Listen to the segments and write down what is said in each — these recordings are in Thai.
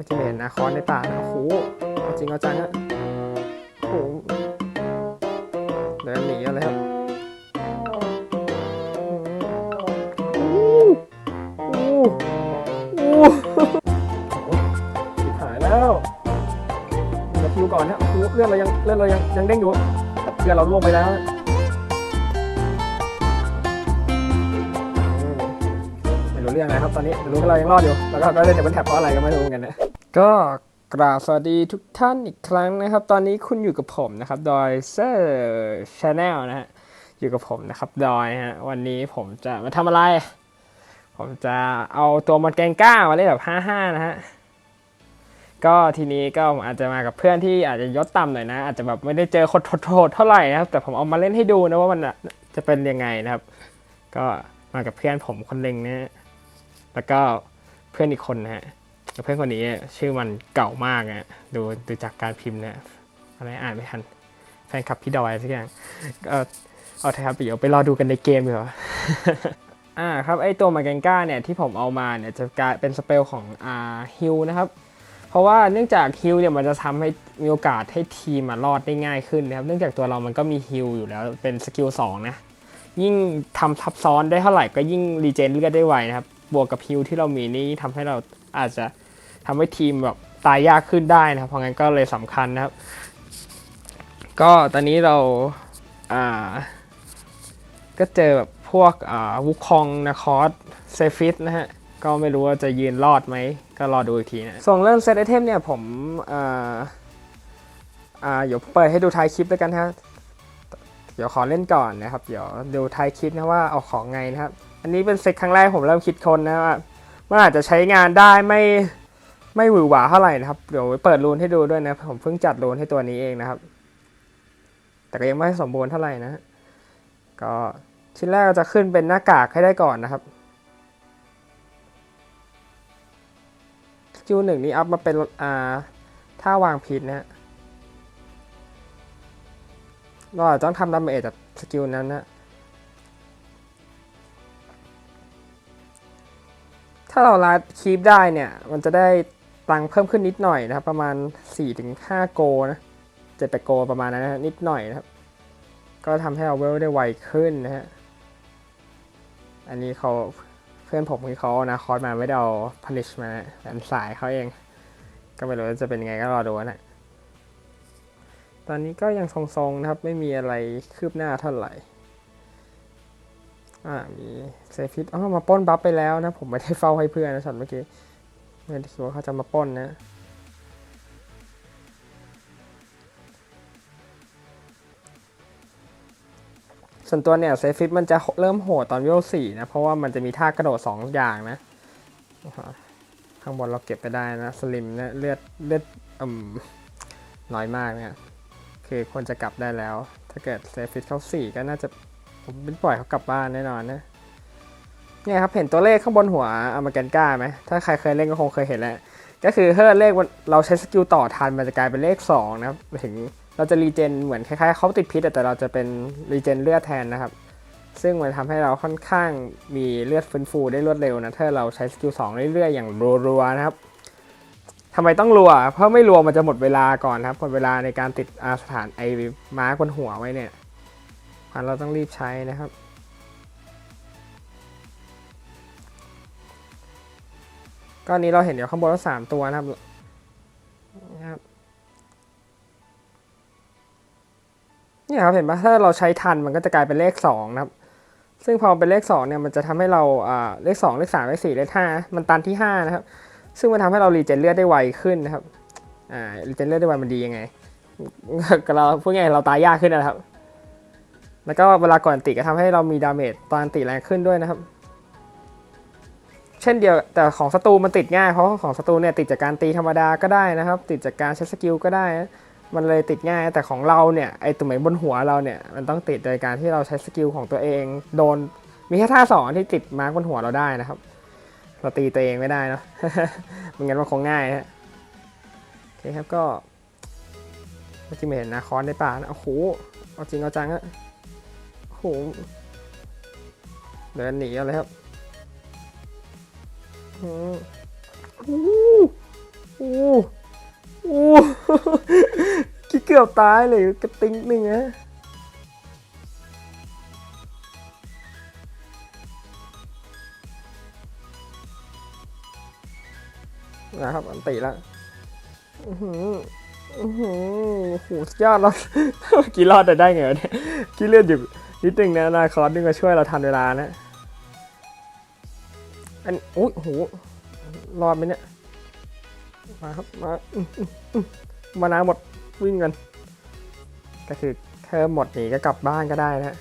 มื่อกี้เห็นนะคอนในป่านะโอ้โหจริงเอาจังอะโอ้โหเดินหนีกันเลยครับอู้อู้อู้ชิบหายแล้วเราคิวก่อนนะโอ้โหเลื่อดเรายังเลื่อดเรายังยังเด้งอยู่เลือดเราล่วงไปแล้วไม่รู้เรื่องอะไรครับตอนนี้ไม่รู้ว่าเรายังรอดอยู่แล้วก็เล่นแต่บนแท็บเพราะอะไรก็ไม่รู้เหมือนกันนะ ก็กราบสวัสดีทุกท่านอีกครั้งนะครับ ตอนนี้คุณอยู่กับผมนะครับดอยเซอร์ชาแนลนะฮะอยู่กับผมนะครับดอยฮะวันนี้ผมจะมาทำอะไร ผมจะเอาตัวมอนแกงก้ามาเล่นแบบ5-5นะฮะก็ทีนี้ก็ผมอาจจะมากับเพื่อนที่อาจจะยศต่ำหน่อยนะ อาจจะแบบไม่ได้เจอคนโหดเท่าไหร่นะครับ แต่ผมเอามาเล่นให้ดูนะว่ามันจะเป็นยังไงนะครับ ก็มากับเพื่อนผมคนหนึ่งนะแล้วก็เพื่อนอีกคนนะฮะ เพื่อนคนนี้ชื่อมันเก่ามากอะดูดูจากการพิมพ์เนี่ยอะไรอ่านไม่ทันแฟนคลับพี่ดอยสักอย่างก็เอาเถอะครับเดี๋ยวไปรอดูกันในเกมดีกว่าอ่าครับไอตัวมาแกงก้าเนี่ยที่ผมเอามาเนี่ยจะกลายเป็นสเปลของอ่าฮิลนะครับเพราะว่าเนื่องจากฮิลเนี่ยมันจะทำให้มีโอกาสให้ทีมรอดได้ง่ายขึ้นนะครับเนื่องจากตัวเรามันก็มีฮิลอยู่แล้วเป็นสกิลสองนะยิ่งทำทับซ้อนได้เท่าไหร่ก็ยิ่งรีเจนเลือดได้ไวนะครับบวกกับฮิลที่เรามีนี่ทำให้เราอาจจะ ทำให้ทีมแบบตายยากขึ้นได้นะครับ เพราะงั้นก็เลยสำคัญนะครับ ก็ตอนนี้เราอ่าก็เจอแบบพวกอ่าวุคองนาคอสเซฟิสนะฮะ ก็ไม่รู้ว่าจะยืนรอดไหม ก็รอดูอีกทีนะ ส่วนเรื่องเซตไอเทมเนี่ยผมอ่าอ่าเดี๋ยวเปิดให้ดูท้ายคลิปแล้วกันฮะเดี๋ยวขอเล่นก่อนนะครับ เดี๋ยวดูท้ายคลิปนะว่าเอาของไงนะครับ อันนี้เป็นเซตครั้งแรกผมเริ่มคิดคนนะว่ามันอาจจะใช้งานได้ไม่ ไม่หวือหวาเท่าไหร่นะครับ เดี๋ยวเปิดรูนให้ดูด้วยนะ ผมเพิ่งจัดรูนให้ตัวนี้เองนะครับ แต่ก็ยังไม่สมบูรณ์เท่าไหร่นะ ก็ชิ้นแรกเราจะขึ้นเป็นหน้ากากให้ได้ก่อนนะครับสกิลหนึ่งนี้อัพมาเป็นอ่าท่าวางพิษนะฮะเราอาจจะต้องทำดาเมจจากสกิลนั้นนะถ้าเราลัดคีปได้เนี่ย มันจะได้ ตังเพิ่มขึ้นนิดหน่อยนะครับ ประมาณ 4-5 โกนะเจ็ดแปดโกประมาณนั้นนะนิดหน่อยนะครับ ก็ทำให้เราเวลได้ไวขึ้นนะฮะอันนี้เขาเพื่อนผมที่เขาเอานะคอสมาไม่ได้เอา punish มาแต่สายเขาเอง ก็ไม่รู้จะเป็นยังไงก็รอดูนะตอนนี้ก็ยังทรงๆนะครับ ไม่มีอะไรคืบหน้าเท่าไหร่อ่ามีเซฟิตอ๋อมาป้นบัฟไปแล้วนะ ผมไม่ได้เฝ้าให้เพื่อนนะช็อตเมื่อกี้ ไม่ได้คิดว่าเขาจะมาป้นนะ ส่วนตัวเนี่ยเซฟิตมันจะเริ่มโหดตอนวิวสี่นะ เพราะว่ามันจะมีท่ากระโดด 2 อย่างนะ ข้างบนเราเก็บไปได้นะ สลิมนะเลือดเลือดอืมน้อยมากเนี่ยคือควรจะกลับได้แล้ว ถ้าเกิดเซฟิตเขาสี่ก็น่าจะผมเป็นปล่อยเขากลับบ้านแน่นอนนะ เนี่ยครับเห็นตัวเลขข้างบนหัวอเมริกันก้าไหมถ้าใครเคยเล่นก็คงเคยเห็นแล้ว ก็คือถ้าเลขเราใช้สกิลต่อทันมันจะกลายเป็นเลข 2 นะครับถึงเราจะรีเจนเหมือนคล้ายๆเขาติดพิษแต่เราจะเป็นรีเจนเลือดแทนนะครับ ซึ่งมันทำให้เราค่อนข้างมีเลือดฟื้นฟูได้รวดเร็วนะถ้าเราใช้สกิล2เรื่อยๆอย่างรัวๆนะครับทำไมต้องรัว เพราะไม่รัวมันจะหมดเวลาก่อนครับหมดเวลาในการติดอาสถานไอ้ม้าบนหัวไว้เนี่ยเราต้องรีบใช้นะครับ ก็นี้เราเห็นเดี๋ยวข้างบนว่าสามตัวนะครับนะครับนี่ครับเห็นปะถ้าเราใช้ทันมันก็จะกลายเป็นเลขสองนะครับ ซึ่งพอเป็นเลขสองเนี่ยมันจะทำให้เราอ่าเลขสองเลขสามเลขสี่เลขห้ามันตันที่ห้านะครับ ซึ่งมันทำให้เรารีเจนเลือดได้ไวขึ้นนะครับอ่ารีเจนเลือดได้ไวมันดียังไงก็เราพูดง่ายเราตายยากขึ้นนะครับ แล้วก็เวลาก่อนติก็ทำให้เรามีดาเมจตอนติแรงขึ้นด้วยนะครับ ช่นเดียวแต่ของศัตรูมันติดง่ายเพราะของศัตรูเนี่ยติดจากการตีธรรมดาก็ได้นะครับ ติดจากการใช้สกิลก็ได้ มันเลยติดง่ายแต่ของเราเนี่ยไอตัวไหนบนหัวเราเนี่ยมันต้องติดโดยการที่เราใช้สกิลของตัวเอง โดนมีแค่ท่าสองที่ติดมาร์กบนหัวเราได้นะครับ เราตีตัวเองไม่ได้เนาะไม่งั้นมันคงง่ายฮะโอเคครับก็เมื่อกี้ไม่เห็นนะคอนในป่านะโอ้โหเอาจริงเอาจังอะโอ้โหเดินหนีเอาเลยครับ อู้อู้อู้คิดเกือบตายเลยกระติ้งหนึ่งฮะนะครับอันติละอือหืออือหือโหสุดยอดเราวกี่รอดแต่ได้ไงเนี่ยคิดเลื่อนอยู่นิดนึงนะนาคอร์ดนึงมาช่วยเราทันเวลานะ อันอุ้ยโอ้โหรอดไหมเนี่ย มาครับ มาอื้ออื้ออื้อมานาหมดวิ่งกัน ก็คือแค่หมดหนีก็กลับบ้านก็ได้นะ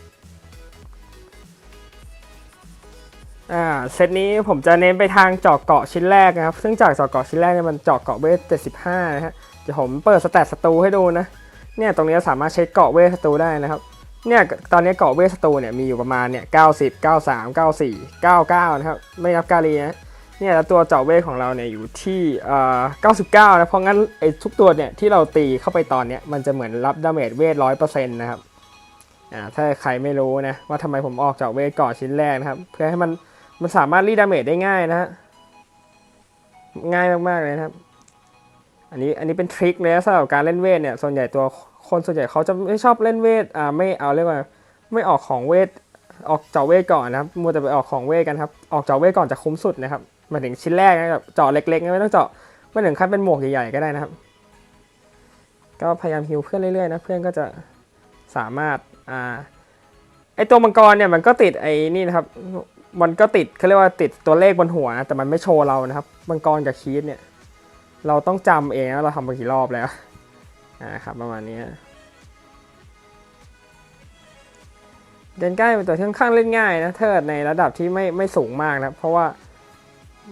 อ่าเซตนี้ผมจะเน้นไปทางเจาะเกาะชิ้นแรกนะครับ ซึ่งจากเจาะเกาะชิ้นแรกเนี่ยมันเจาะเกาะเวท75 นะฮะ เดี๋ยวผมเปิดสแตทสตูให้ดูนะ เนี่ยตรงนี้สามารถเช็คเกาะเวทสตูได้นะครับ เนี่ยตอนนี้เกาะเวสตูเนี่ยมีอยู่ประมาณเนี่ย90 93 94 99นะครับไม่นับกาลีนะเนี่ยแล้วตัวเจาะเวทของเราเนี่ยอยู่ที่เอ่อ99นะเพราะงั้นไอ้ทุกตัวเนี่ยที่เราตีเข้าไปตอนเนี้ยมันจะเหมือนรับดาเมจเวท100%นะครับอ่าถ้าใครไม่รู้นะว่าทำไมผมออกเจาะเวทก่อนชิ้นแรกนะครับ เพื่อให้มันมันสามารถรีดดาเมจได้ง่ายนะฮะง่ายมากๆเลยนะครับ อันนี้อันนี้เป็นทริคเลยนะสำหรับการเล่นเวทเนี่ยส่วนใหญ่ตัว คนส่วนใหญ่เขาจะไม่ชอบเล่นเวทอ่าไม่เอาเรียกว่าไม่ออกของเวทออกเจาะเวทก่อนนะครับมัวแต่ไปออกของเวทกันครับออกเจาะเวทก่อนจะคุ้มสุดนะครับหมาถึงชิ้นแรกนะครับเจาะเล็กๆไม่ต้องเจาะไม่ถึงขั้นเป็นหมวกใหญ่ๆก็ได้นะครับ ก็พยายามฮิวเพื่อนเรื่อยๆนะเพื่อนก็จะสามารถอ่าไอตัวมังกรเนี่ยมันก็ติดไอ้นี่นะครับมันก็ติดเขาเรียกว่าติดตัวเลขบนหัวนะแต่มันไม่โชว์เรานะครับมังกรกับคีดเนี่ย เราต้องจำเองว่าเราทำไปกี่รอบแล้ว นะครับประมาณนี้เดนใกล้เป็นตัวที่ค่อนข้างเล่นง่ายนะเทิดในระดับที่ไม่ไม่สูงมากนะเพราะว่า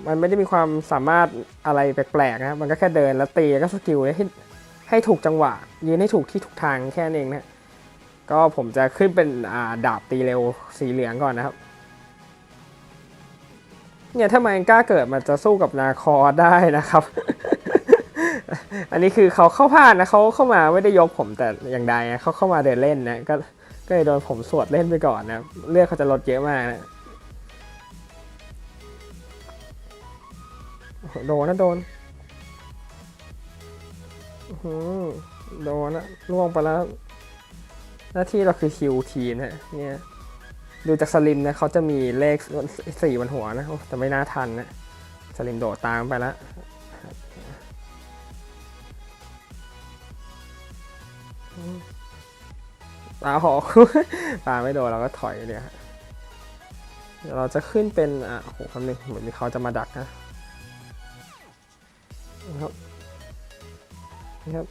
มันไม่ได้มีความสามารถอะไรแปลกๆนะมันก็แค่เดินแล้วตีแล้วก็สกิลให้ให้ถูกจังหวะ ยืนให้ถูกที่ถูกทางแค่นั้นเองนะก็ผมจะขึ้นเป็นอ่าดาบตีเร็วสีเหลืองก่อนนะครับเนี่ยถ้ามันกล้าเกิดมันจะสู้กับนาคอได้นะครับ อันนี้คือเขาเข้าพลาดนะเขาเข้ามาไม่ได้ยกผมแต่อย่างใดนะเขาเข้ามาเดินเล่นนะก็ก็เลยโดนผมสวดเล่นไปก่อนนะเลือดเขาจะลดเยอะมากนะโดนนะโดนโดนนะล่วงไปแล้ว หน้าที่เราคือคิวทีนะเนี่ยดูจากสลิมนะเขาจะมีเลขสี่บนหัวนะแต่ไม่น่าทันนะสลิมโดดตามไปแล้ว ตาหอกตาไม่โดนเราก็ถอยเลยฮะเดี๋ยวเราจะขึ้นเป็นอะโอ้โหคำหนึ่งเหมือนมีเขาจะมาดักนะนะครับนะครับ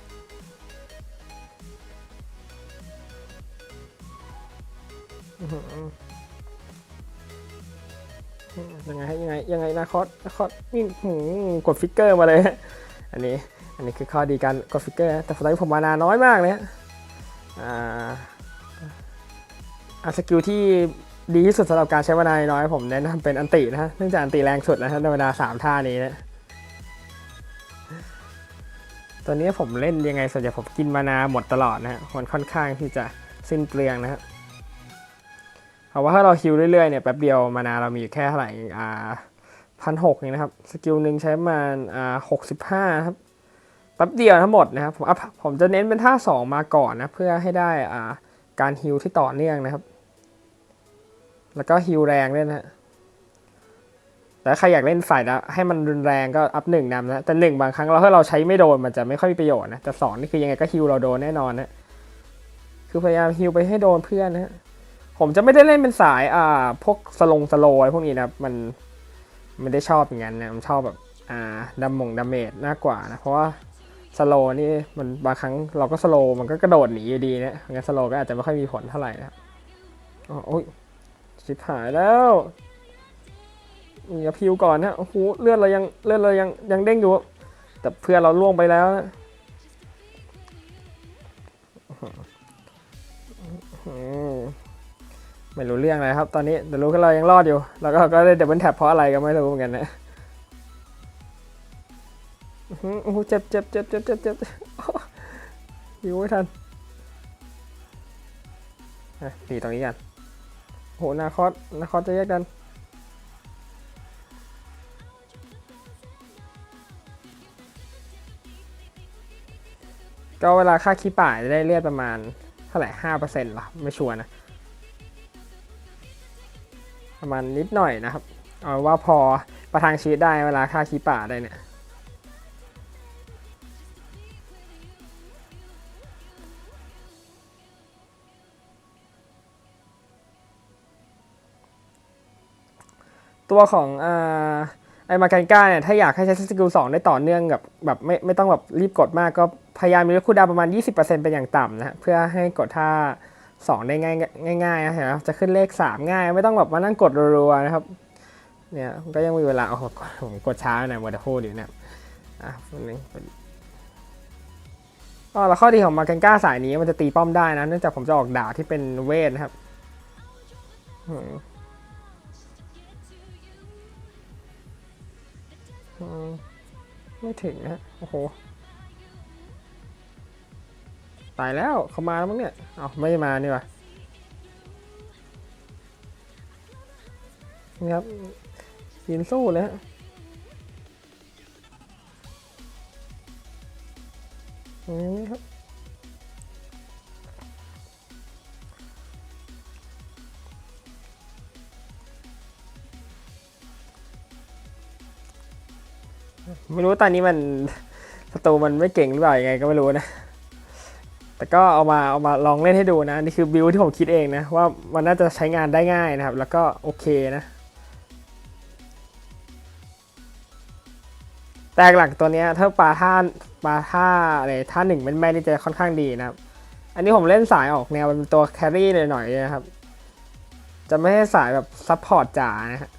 ยังไงยังไงยังไงนาคอสนาคอสนี่กดฟิกเกอร์มาเลยฮะอันนี้ อันนี้คือข้อดีการกดฟิกเกอร์แต่ตอนนี้ผมมานาน้อยมากเลยฮะอ่าสกิลที่ดีที่สุดสำหรับการใช้มานาน้อยผมแนะนำเป็นอันตินะฮะเนื่องจากอันติแรงสุดนะฮะในเวลาสามท่านี้นะตัวนี้ผมเล่นยังไงส่วนใหญ่ผมกินมานาหมดตลอดนะฮะมันค่อนข้างที่จะสิ้นเปลืองนะฮะเพราะว่าถ้าเราฮิวเรื่อยๆเนี่ยแป๊บเดียวมานาเรามีอยู่แค่เท่าไหร่อ่าพันหกเองนะครับ สกิลหนึ่งใช้มาอ่าหกสิบห้าครับ แป๊บเดียวทั้งหมดนะครับผมอะผมจะเน้นเป็นท่าสองมาก่อนนะ เพื่อให้ได้อ่าการฮิวที่ต่อเนื่องนะครับ แล้วก็ฮิวแรงด้วยนะแต่ใครอยากเล่นฝ่ายละให้มันรุนแรงก็อัพหนึ่งนำนะแต่หนึ่งบางครั้งเราถ้าเราใช้ไม่โดนมันจะไม่ค่อยมีประโยชน์นะแต่สองนี่คือยังไงก็ฮิวเราโดนแน่นอนนะคือพยายามฮิวไปให้โดนเพื่อนนะผมจะไม่ได้เล่นเป็นสายอ่าพวกสลงสโลอะไรพวกนี้นะมันไม่ได้ชอบอย่างนั้นนะผมชอบแบบอ่าดัมมงดาเมจมากกว่านะเพราะว่า สโลนี่มันบางครั้งเราก็สโลมันก็กระโดดหนีอยู่ดีนะงั้นสโลก็อาจจะไม่ค่อยมีผลเท่าไหร่นะครับอ๋อโอ้ยชิบหายแล้วอย่าพิวก่อนนะโอ้โหเลือดเรายังเลือดเรายังยังเด้งอยู่ แต่เพื่อนเราล่วงไปแล้วนะไม่รู้เรื่องอะไรครับ ตอนนี้แต่รู้แค่เรายังรอดอยู่ แล้วก็ก็ได้เดบเบิลแท็บเพราะอะไรก็ไม่รู้เหมือนกันนะ โอ้โหเจ็บเจ็บเจ็บเจ็บเจ็บเจ็บอยู่ไม่ทันตีตรงนี้กันโอ้โหนาคอสนาคอสจะแยกกัน ก็เวลาค่าคีป่าจะได้เลือดประมาณเท่าไหร่ห้าเปอร์เซ็นต์หรอ ไม่ชัวร์นะ ประมาณนิดหน่อยนะครับ เอาว่าพอประทังชีวิตได้เวลาค่าคีป่าได้เนี่ย ตัวของอ่าไอมาการก้าเนี่ยถ้าอยากให้ใช้สกิลสองได้ต่อเนื่องกับแบบไม่ไม่ต้องแบบรีบกดมากก็พยายามมีคูดาวประมาณ 20%เป็นอย่างต่ำนะเพื่อให้กดท่า2 ได้ง่ายง่ายๆนะเห็นไหมจะขึ้นเลข 3 ง่าย ไม่ต้องแบบมานั่งกดรัวๆนะครับเนี่ยก็ยังมีเวลาเอาผมกดช้าหน่อยมัวแต่พูดอยู่เนี่ยอะนนี้อ๋อแล้วข้อดีของมาเกนก้าสายนี้มันจะตีป้อมได้นะ เนื่องจากผมจะออกดาบที่เป็นเวทนะครับ ไม่ถึงนะฮะโอ้โห ตายแล้วเขามาแล้วมั้งเนี่ย เอาไม่มานี่วะนี่ครับยืนสู้เลยฮะอืมครับ ไม่รู้ตอนนี้มันศัตรูมันไม่เก่งหรือเปล่ายังไงก็ไม่รู้นะ แต่ก็เอามาเอามาลองเล่นให้ดูนะ นี่คือบิลที่ผมคิดเองนะ ว่ามันน่าจะใช้งานได้ง่ายนะครับ แล้วก็โอเคนะ แต่หลักตัวเนี้ยถ้าปลาท่าปลาท่าอะไรท่าหนึ่งแม่นๆนี่จะค่อนข้างดีนะครับ อันนี้ผมเล่นสายออกแนวเป็นตัวแครี่หน่อยๆนะครับ จะไม่ใช่สายแบบซัพพอร์ตจ๋านะฮะ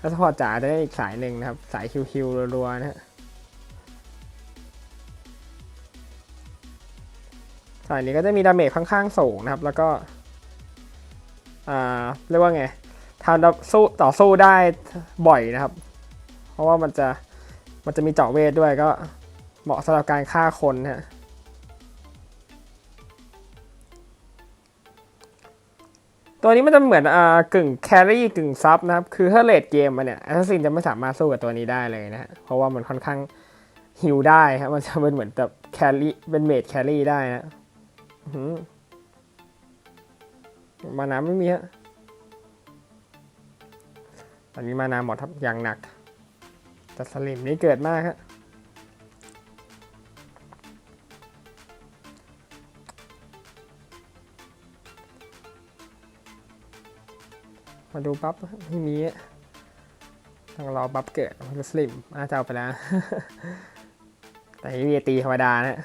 ถ้าสปอร์ตจ๋าจะได้อีกสายหนึ่งนะครับ สายคิวๆรัวๆนะฮะ สายนี้ก็จะมีดาเมจค่อนข้างสูงนะครับ แล้วก็ อ่า เรียกว่าไงทำสู้ต่อสู้ได้บ่อยนะครับ เพราะว่ามันจะ มันจะมีเจาะเวทด้วยก็เหมาะสำหรับการฆ่าคนนะฮะตัวนี้มันจะเหมือนอ่ากึ่งแครี่กึ่งซับนะครับ คือถ้าเลดเกมมาเนี่ยแอสซินจะไม่สามารถสู้กับตัวนี้ได้เลยนะฮะเพราะว่ามันค่อนข้างฮิลได้ครับมันจะเป็นเหมือนแบบแครี่เป็นเมดแครี่ได้นะ มาน้ำไม่มีฮะตอนนี้มาน้ำหมดครับอย่างหนัก แต่สลิมนี่เกิดมากฮะมาดูบัฟที่มีต้องรอบัฟเกิดมันสลิมอาจะเอาไปแล้ว แต่นี่มีตีธรรมดานะ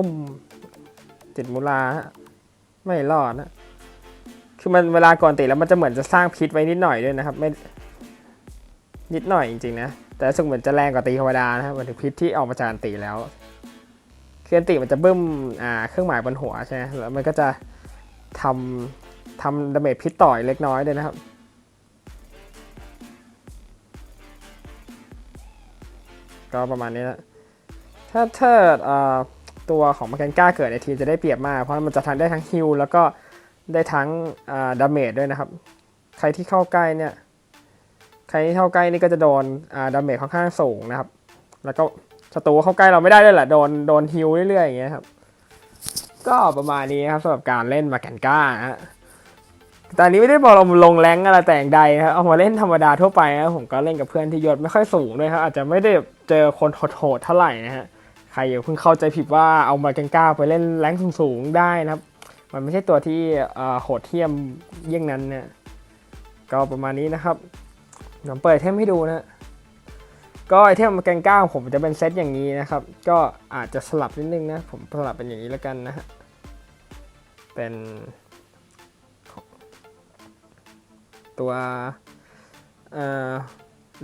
ตุ้มติดมูลาฮะไม่รอดนะคือมันเวลาก่อนตีแล้วมันจะเหมือนจะสร้างพิษไว้นิดหน่อยด้วยนะครับ ไม่นิดหน่อยจริงๆนะแต่สึกเหมือนจะแรงกว่าตีธรรมดานะครับเหมือนถึงพิษที่ออกมาจากตีแล้วเคลื่อนติมันจะบึ้มอ่าเครื่องหมายบนหัวใช่ไหมแล้วมันก็จะทำทำดาเมจพิษต่อยเล็กน้อยด้วยนะครับก็ประมาณนี้นะถ้าถ้าอ่า ตัวของมาแกนก้าเกิดในทีมจะได้เปรียบมาก เพราะมันจะทั้งได้ทั้งฮิลแล้วก็ได้ทั้งอ่าดาเมจด้วยนะครับ ใครที่เข้าใกล้เนี่ยใครที่เข้าใกล้นี่ก็จะโดนอ่าดาเมจค่อนข้างสูงนะครับ แล้วก็ศัตรูเข้าใกล้เราไม่ได้ด้วยแหละโดนโดนฮิวเรื่อยๆอย่างเงี้ยครับ ก็ประมาณนี้ครับสำหรับการเล่นมาแกนก้านะฮะตอนนี้ไม่ได้บอกเราลงแรงอะไรแต่อย่างใดครับเอามาเล่นธรรมดาทั่วไปนะผมก็เล่นกับเพื่อนที่ยศไม่ค่อยสูงด้วยครับอาจจะไม่ได้เจอคนโหดๆเท่าไหร่นะฮะ ใครอย่าเพิ่งเข้าใจผิดว่าเอามาแกนก้าไปเล่นแรงสูงๆได้นะครับ มันไม่ใช่ตัวที่โหดเทียมเยี่ยงนั้นเนี่ยก็ประมาณนี้นะครับผมเปิดเทมให้ดูนะก็ไอเทมแกงก้าผมจะเป็นเซตอย่างนี้นะครับ ก็อาจจะสลับนิดนึงนะ ผมสลับเป็นอย่างนี้แล้วกันนะฮะ เป็นตัวเอ่อ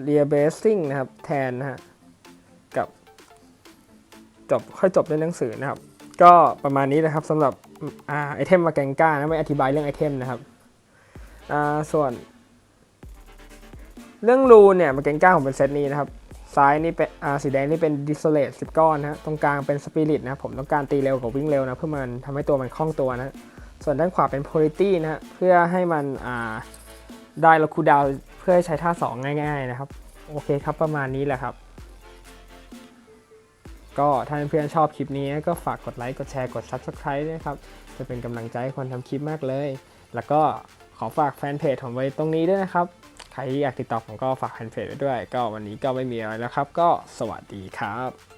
เรียเบสซิ่งนะครับ แทนนะฮะ จบค่อยจบด้วยหนังสือนะครับ ก็ประมาณนี้นะครับสำหรับอาไอเทมมาแกงก้านะไม่อธิบายเรื่องไอเทมนะครับส่วน เรื่องรูนเนี่ยมาแกงก้าผมเป็นเซตนี้นะครับซ้ายนี่เป็นสีแดงนี่เป็นดิสโซเลตสิบก้อนนะตรงกลางเป็นสปิริตนะผมต้องการตีเร็วกับวิ่งเร็วนะเพื่อมันทำให้ตัวมันคล่องตัวนะส่วนด้านขวาเป็น p o l i t y นะเพื่อให้มันได้ลดคูดาวน์พื่อให้ใช้ท่าสองง่าย ๆ นะครับ โอเคครับประมาณนี้แหละครับ ก็ถ้าเพื่อนๆชอบคลิปนี้ก็ฝากกดไลค์กดแชร์กด Subscribe ด้วยครับ จะเป็นกำลังใจให้คนทำคลิปมากเลย แล้วก็ขอฝากแฟนเพจผมไว้ตรงนี้ด้วยนะครับ ใครที่อยากติดต่อผมก็ฝากแฟนเพจไว้ด้วย ก็วันนี้ก็ไม่มีอะไรแล้วครับ ก็สวัสดีครับ